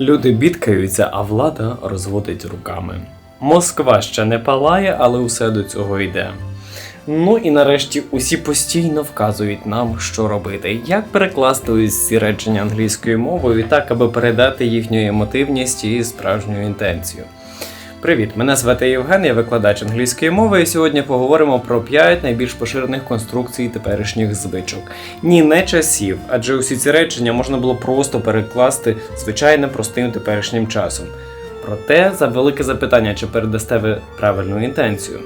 Люди бідкаються, а влада розводить руками. Москва ще не палає, але усе до цього йде. Ну і нарешті усі постійно вказують нам, що робити, як перекласти ці речення англійською мовою так, аби передати їхню емотивність і справжню інтенцію. Привіт, мене звати Євген, я викладач англійської мови, і сьогодні поговоримо про 5 найбільш поширених конструкцій теперішніх звичок. Ні, не часів, адже усі ці речення можна було просто перекласти звичайним простим теперішнім часом. Проте за велике запитання, чи передасте ви правильну інтенцію.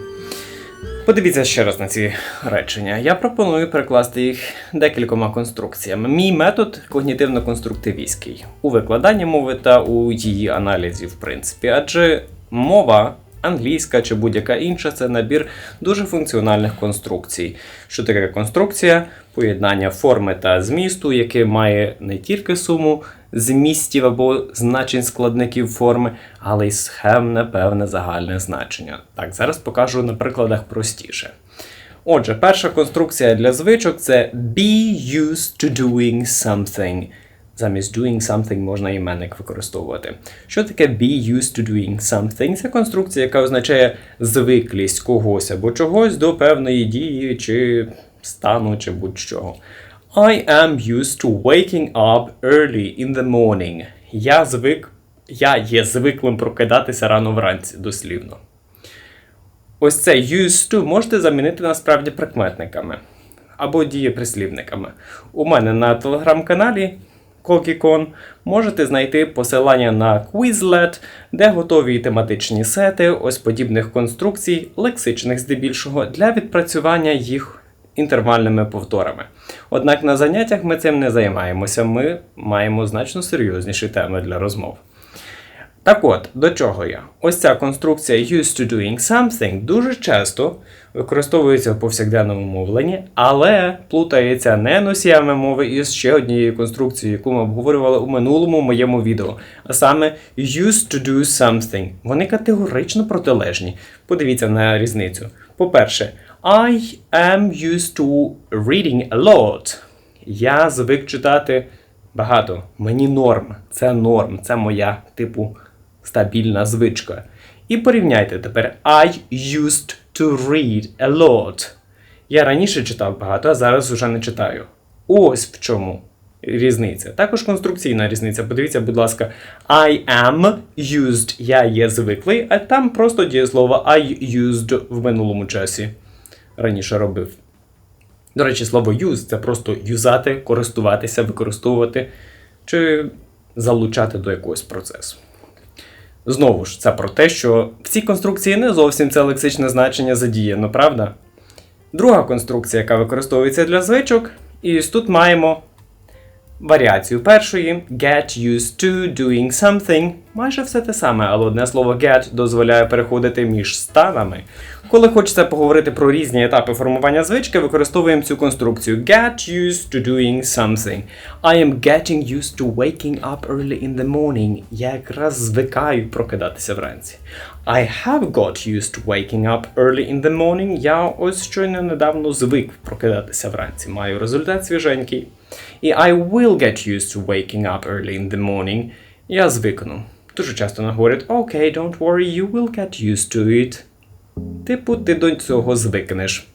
Подивіться ще раз на ці речення. Я пропоную перекласти їх декількома конструкціями. Мій метод когнітивно-конструктивістський у викладанні мови та у її аналізі, в принципі, адже мова. Англійська чи будь-яка інша це набір дуже функціональних конструкцій. Що таке конструкція? Поєднання форми та змісту, яке має не тільки суму змістів або значень складників форми, але й схемне певне загальне значення. Так, зараз покажу на прикладах простіше. Отже, перша конструкція для звичок це be used to doing something. Замість doing something можна іменник використовувати. Що таке be used to doing something? Це конструкція, яка означає звиклість когось або чогось до певної дії чи стану, чи будь-чого. I am used to waking up early in the morning. Я звик, я є звиклим прокидатися рано вранці, дослівно. Ось це used to можете замінити насправді прикметниками або дієприслівниками. У мене на телеграм-каналі Kokikon можете знайти посилання на Quizlet, де готові тематичні сети ось подібних конструкцій, лексичних здебільшого, для відпрацювання їх інтервальними повторами. Однак на заняттях ми цим не займаємося, ми маємо значно серйозніші теми для розмов. Так от, до чого я? Ось ця конструкція used to doing something дуже часто використовується в повсякденному мовленні, але плутається не носіями мови із ще однією конструкцією, яку ми обговорювали у минулому моєму відео, а саме used to do something. Вони категорично протилежні. Подивіться на різницю. По-перше, I am used to reading a lot. Я звик читати багато. Мені норм. Це норм, це моя, типу, стабільна звичка. І порівняйте тепер I used to read a lot. Я раніше читав багато, а зараз уже не читаю. Ось в чому різниця. Також конструкційна різниця. Подивіться, будь ласка, I am used, я є звиклий, а там просто дієслово I used в минулому часі. Раніше робив. До речі, слово use це просто юзати, користуватися, використовувати чи залучати до якогось процесу. Знову ж, це про те, що в цій конструкції не зовсім це лексичне значення задіяно, правда? Друга конструкція, яка використовується для звичок, і тут маємо варіацію першої get used to doing something. Майже все те саме, але одне слово get дозволяє переходити між станами. Коли хочеться поговорити про різні етапи формування звички, використовуємо цю конструкцію get used to doing something. I am getting used to waking up early in the morning. Я якраз звикаю прокидатися вранці. I have got used to waking up early in the morning. Я ось щойно недавно звик прокидатися вранці. Маю результат свіженький. І I will get used to waking up early in the morning. Я звикну. Дуже часто нам говорять Okay, don't worry, you will get used to it. Типу, ти до цього звикнеш.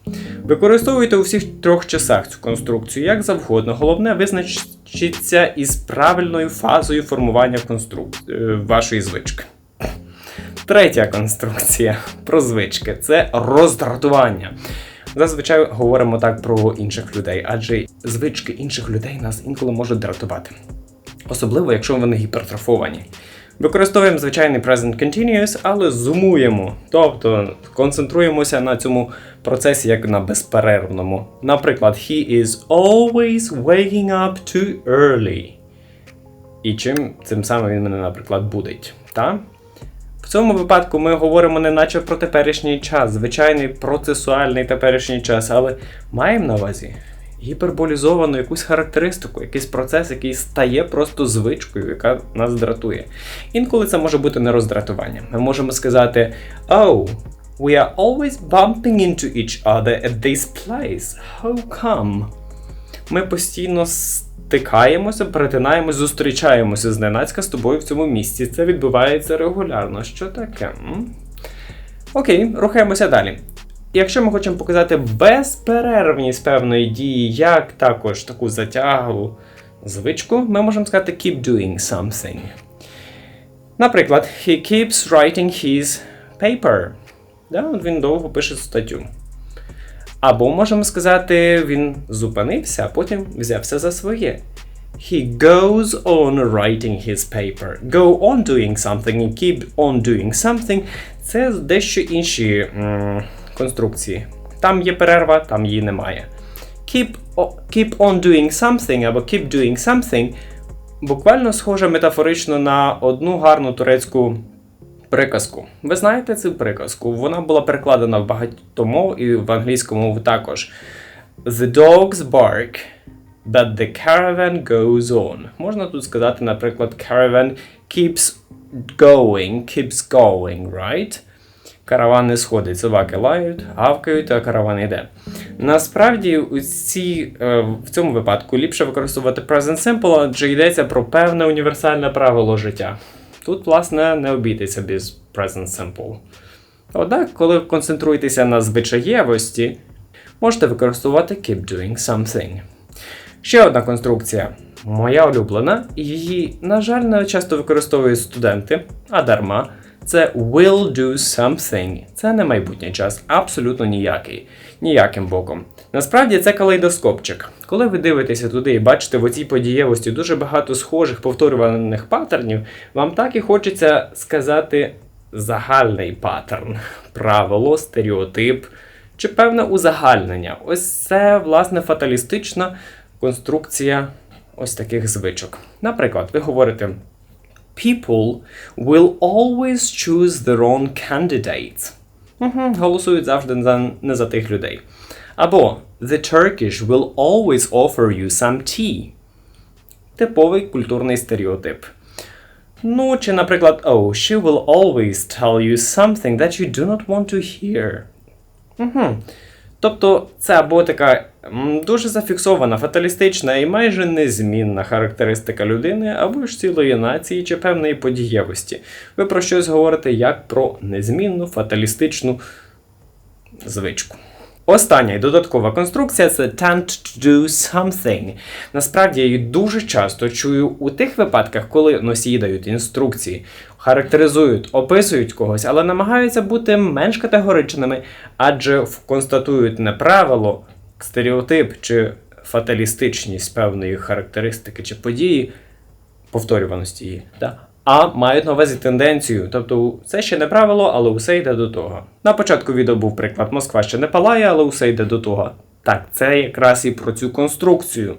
Використовуйте у всіх трьох часах цю конструкцію як завгодно. Головне визначиться із правильною фазою формування конструк... е, вашої звички. Третя конструкція про звички це роздратування. Зазвичай говоримо так про інших людей, адже звички інших людей нас інколи можуть дратувати. Особливо, якщо вони гіпертрофовані. Використовуємо звичайний present continuous, але зумуємо, тобто концентруємося на цьому процесі як на безперервному. Наприклад, he is always waking up too early. І чим цим самим він мене, наприклад, будить. Та? В цьому випадку ми говоримо не наче про теперішній час, звичайний процесуальний теперішній час, але маємо на увазі гіперболізовану якусь характеристику, якийсь процес, який стає просто звичкою, яка нас дратує. Інколи це може бути не роздратування. Ми можемо сказати: Oh, we are always bumping into each other at this place. How come? Ми постійно стикаємося, перетинаємося, зустрічаємося зненацька з тобою в цьому місці. Це відбувається регулярно. Що таке? Окей, рухаємося далі. Якщо ми хочемо показати безперервність певної дії, як також таку затяглу звичку, ми можемо сказати keep doing something. Наприклад, he keeps writing his paper. Да, він довго пише статтю. Або можемо сказати, він зупинився, а потім взявся за своє. He goes on writing his paper. Go on doing something і keep on doing something це дещо інші м, конструкції. Там є перерва, там її немає. Keep, keep on doing something або keep doing something буквально схоже метафорично на одну гарну турецьку приказку. Ви знаєте цю приказку? Вона була перекладена в багато мов і в англійську мову також. The dogs bark, but the caravan goes on. Можна тут сказати, наприклад, caravan keeps going, keeps going, right? Караван не сходить, собаки лають, гавкають, а караван йде. Насправді, у ці, е, в цьому випадку ліпше використовувати present simple, адже йдеться про певне універсальне правило життя. Тут, власне, не обійтися без present simple. Однак, коли концентруєтеся на звичаєвості, можете використовувати keep doing something. Ще одна конструкція. Моя улюблена, її, на жаль, не часто використовують студенти, а дарма. Це will do something. Це не майбутній час, абсолютно ніякий. Ніяким боком. Насправді це калейдоскопчик. Коли ви дивитеся туди і бачите в оцій подієвості дуже багато схожих повторюваних паттернів, вам так і хочеться сказати загальний паттерн, правило, стереотип чи певне узагальнення. Ось це, власне, фаталістична конструкція ось таких звичок. Наприклад, ви говорите. People will always choose their own candidates. Угу, голосують завжди за, не за тих людей. Або The Turkish will always offer you some tea. Типовий культурний стереотип. Ну, чи, наприклад, Oh, she will always tell you something that you do not want to hear. Угу. Тобто це або така дуже зафіксована, фаталістична і майже незмінна характеристика людини, або ж цілої нації чи певної подієвості. Ви про щось говорите як про незмінну фаталістичну звичку. Остання і додаткова конструкція це tend to do something. Насправді я її дуже часто чую у тих випадках, коли носії дають інструкції, характеризують, описують когось, але намагаються бути менш категоричними, адже констатують не правило, стереотип чи фаталістичність певної характеристики чи події, повторюваності її. Да? А мають на увазі тенденцію. Тобто це ще не правило, але усе йде до того. На початку відео був приклад Москва ще не палає, але усе йде до того. Так, це якраз і про цю конструкцію.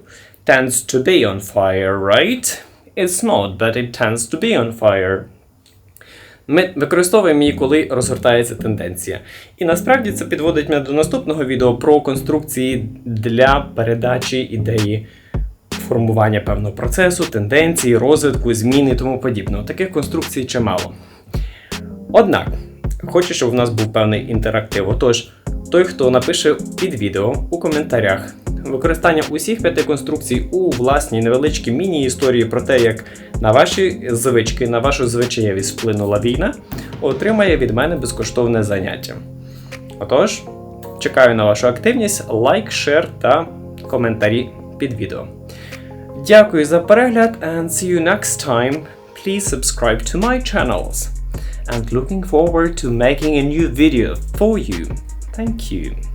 Tends to be on fire, right? It's not, but it tends to be on fire. Ми використовуємо її, коли розгортається тенденція. І насправді це підводить мене до наступного відео про конструкції для передачі ідеї формування певного процесу, тенденції, розвитку, змін і тому подібного. Таких конструкцій чимало. Однак, хочу, щоб в нас був певний інтерактив. Отож, той, хто напише під відео у коментарях використання усіх п'яти конструкцій у власній невеличкій міні-історії про те, як на ваші звички, на вашу звичаєвість вплинула війна, отримає від мене безкоштовне заняття. Отож, чекаю на вашу активність, лайк, шер та коментарі під відео. Дякую за перегляд and see you next time. Please subscribe to my channels. And looking forward to making a new video for you. Thank you.